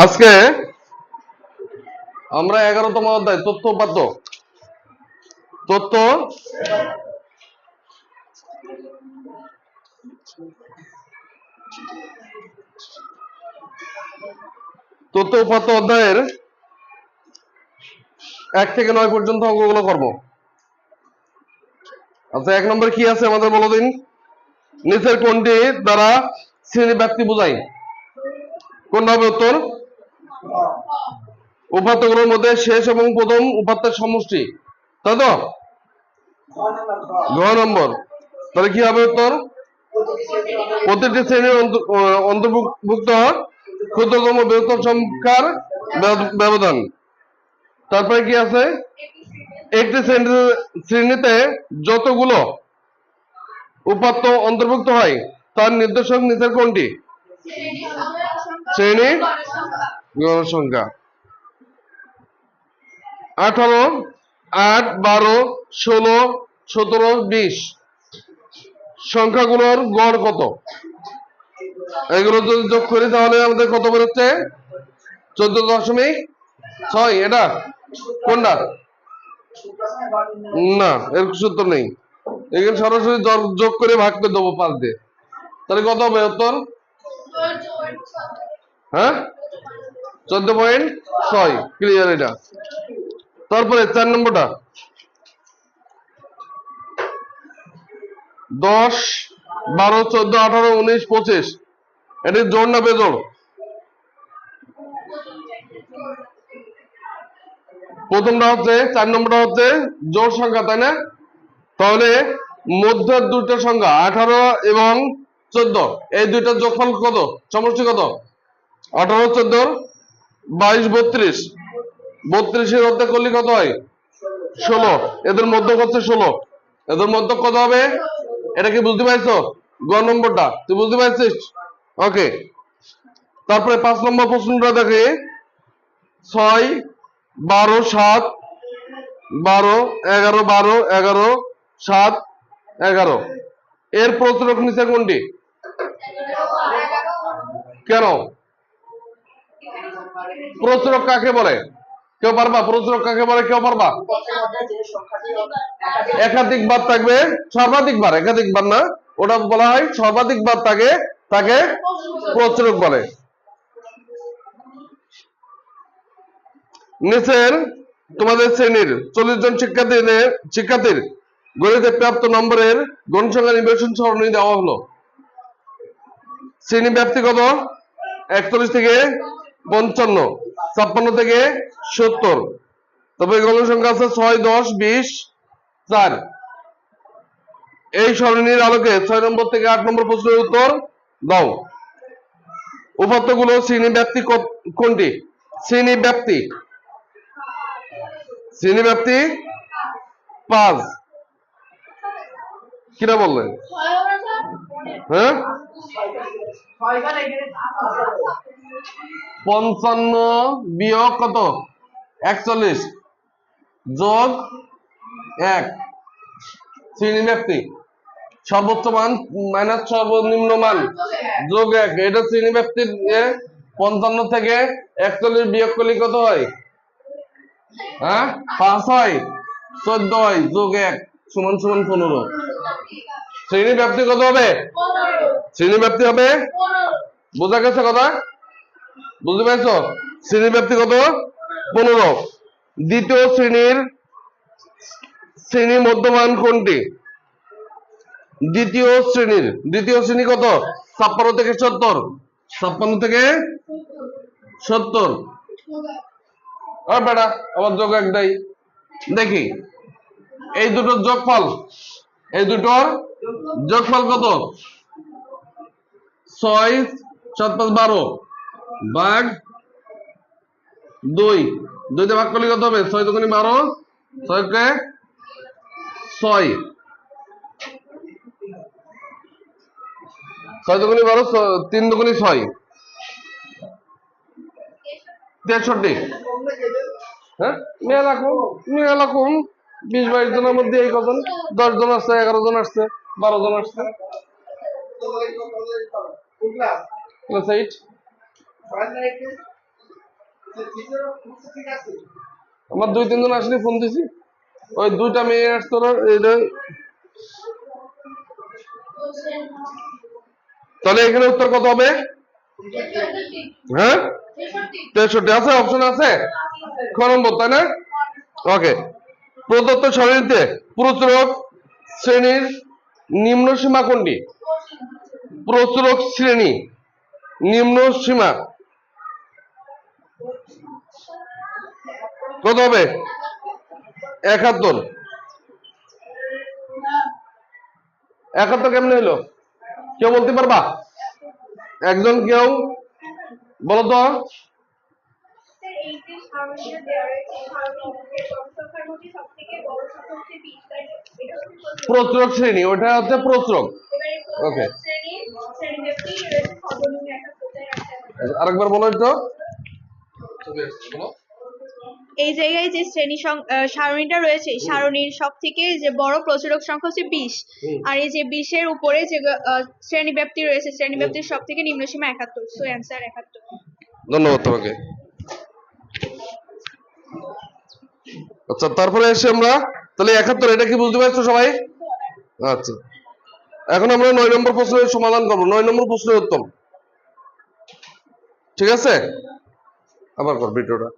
আজকে আমরা এগারোতম অধ্যায়, তথ্য উপাত্ত। তথ্য তথ্য উপাত্ত অধ্যায়ের এক থেকে নয় পর্যন্ত অঙ্কগুলো করব। আচ্ছা এক নম্বর কি আছে আমাদের বলো দিন? নিচের কোনটি দ্বারা শ্রেণি ব্যক্তি বোঝায়? কোনটা হবে উত্তর? উপাত্তগুলোর মধ্যে শেষ এবং প্রথম উপাত্তের সমষ্টি। তাই তো? ঘ নম্বর। তাহলে কি হবে উত্তর? প্রতিটি শ্রেণির অন্ত- অন্তর্ভুক্ত ক্ষুদ্রতম বৃহত্তম সংখ্যার ব্যবধান। তারপরে কি আছে? একটি শ্রেণী- শ্রেণীতে যতগুলো উপাত্ত অন্তর্ভুক্ত হয় তার নির্দেশক নিচের কোনটি? শ্রেণি গণসংখ্যা আঠারো, আট, বারো, ষোলো, সতেরো, বিশ। সংখ্যাগুলোর গড় কত? এগুলো যদি যোগ করি তাহলে আমাদের কত বেরোচ্ছে? চোদ্দ দশমিক ছয়। এটা কোনটা? না, এর সূত্র নেই। এখানে সরাসরি যোগ- যোগ করে ভাগ করে দেবো পাঁচ দিয়ে। তাহলে কত হবে উত্তর? হ্যাঁ? চোদ্দ পয়েন্ট ছয় ক্লিয়ার এটা। তারপরে চার নম্বরটা। দশ, বারো, চোদ্দ, আঠারো, উনিশ, পঁচিশ। এটি জোর না বেজোড়? প্রথমটা হচ্ছে, চার নম্বরটা হচ্ছে জোর সংখ্যা, তাই না? তাহলে মধ্যের দুটো সংখ্যা, আঠারো এবং চোদ্দ। এই দুইটা যোগফল কত? সমষ্টি কত? আঠারো চোদ্দ বাইশ, বত্রিশ। বত্রিশের অর্ধেক করলে কত হয়? ষোলো। এদের মধ্য হচ্ছে ষোলো। এদের মধ্য কত হবে? এটা কি বুঝতে পারছ? গ নম্বরটা। তুই বুঝতে পারছিস? ওকে তারপরে পাঁচ নম্বর প্রশ্নটা দেখে। ছয়, বারো, সাত, বারো, এগারো বারো, এগারো, সাত, এগারো। এর প্রচুরক নিচে কোনটি? কেন? প্রচুরক কাকে বলে? কেউ পারবা? প্রচুরক কাকে বলে? কেউ পারবা? একাধিক বার থাকবে, সর্বাধিক বার, একাধিক বার না, ওটা বলা হয় সর্বাধিক বার থাকে তাকে প্রচুরক বলে। নিচের, তোমাদের শ্রেণির চল্লিশ জন শিক্ষার্থীদের, শিক্ষার্থীর গণিতে প্রাপ্ত নম্বরের গণসংখ্যা নির্বাচন সরণি দেওয়া হলো। শ্রেণি ব্যক্তিগত একচল্লিশ থেকে পঞ্চান্ন, ছাপ্পান্ন থেকে সত্তর। তবে গণসংখ্যা আছে ছয়, দশ, বিশ, চার। এই সরণির আলোকে ছয় নম্বর থেকে আট নম্বর প্রশ্নের উত্তর দাও। উপাত্তগুলো শ্রেণি ব্যক্তি কত- কোনটি? শ্রেণি ব্যক্তি। শ্রেণি ব্যক্তি পাঁচ। কিনা বললেন হ্যাঁ? পঞ্চান্ন বিয়োগ কত? একচল্লিশ। যোগ এক। শ্রেণি ব্যক্তি সর্বোচ্চ মান মাইনাস সর্বনিম্ন মান। যোগ এক। এটা শ্রেণি ব্যক্তির পঞ্চান্ন থেকে একচল্লিশ বিয়োগ করলে কত হয়? হ্যাঁ? পাঁচ হয়। চোদ্দ হয়। যোগ এক সমান সমান পনেরো। শ্রেণি ব্যক্তি কত হবে? শ্রেণি ব্যক্তি হবে? বোঝা গেছে কথা? বুঝতে পারছ? শ্রেণি ব্যক্তি কত? পনেরো। দ্বিতীয় শ্রেণির শ্রেণি মধ্যমান কোনটি? দ্বিতীয় শ্রেণির। দ্বিতীয় শ্রেণি কত? ছাপ্পান্ন থেকে সত্তর। ছাপ্পান্ন থেকে সত্তর। আর বেটা আবার যোগ এক দেয় দেখি। এই দুটোর যোগফল, এই দুটোর যোগফল কত? ছয়, সাত, পাঁচ, বারো। ভাগ দুই। দুইতে ভাগ করলে কত হবে? ছয় দুগুনি বারো। ছয়কে ছয়। ছয় দুগুনি বারো তিন দুগুনি ছয়। তেষট্টি। হ্যাঁ? মেলা কম মেলা কম। বিশ, বাইশ জনের মধ্যে এই কজন? দশ জন আসছে, এগারো জন আসছে, বারো জন আসছে। আমার দুই, তিনজন আসলে ফোন দিছি। ওই দুইটা মেয়ে আসতো তাহলে এখানে উত্তর কত হবে? হ্যাঁ? তেষট্টি। আছে অপশন আছে? খ নম্বর, তাই না? ওকে। প্রদত্ত সারণীতে প্রচুরক শ্রেণির নিম্ন সীমা কোনটি প্রচুরক শ্রেণি, নিম্ন সীমা। কত হবে? একাত্তর। একাত্তর কেমনে হলো? কেউ বলতে পারবা? একজন কেউ? বলো তো। প্রচুর। প্রচুরক শ্রেণি ওটা হচ্ছে প্রচুরক একাত্তর তাই একটা আরেকবার বলো তো এই জায়গায় যে শ্রেণি সারণীটা রয়েছে সারণীর সব থেকে যে বড় প্রচুরক সংখ্যা হচ্ছে বিশ। আর এই যে বিশের উপরে যে শ্রেণি ব্যাপ্তি রয়েছে শ্রেণি ব্যাপ্তির সব থেকে নিম্ন সীমা একাত্তর। সো অ্যান্সার একাত্তর। ধন্যবাদ তোমাকে। আচ্ছা তারপরে এসে আমরা তাহলে একাত্তর এটা কি বুঝতে পারছ সবাই? আচ্ছা। এখন আমরা নয় নম্বর প্রশ্নের সমাধান করব। নয় নম্বর প্রশ্নের উত্তম ঠিক আছে? আবার কর ভিডিওটা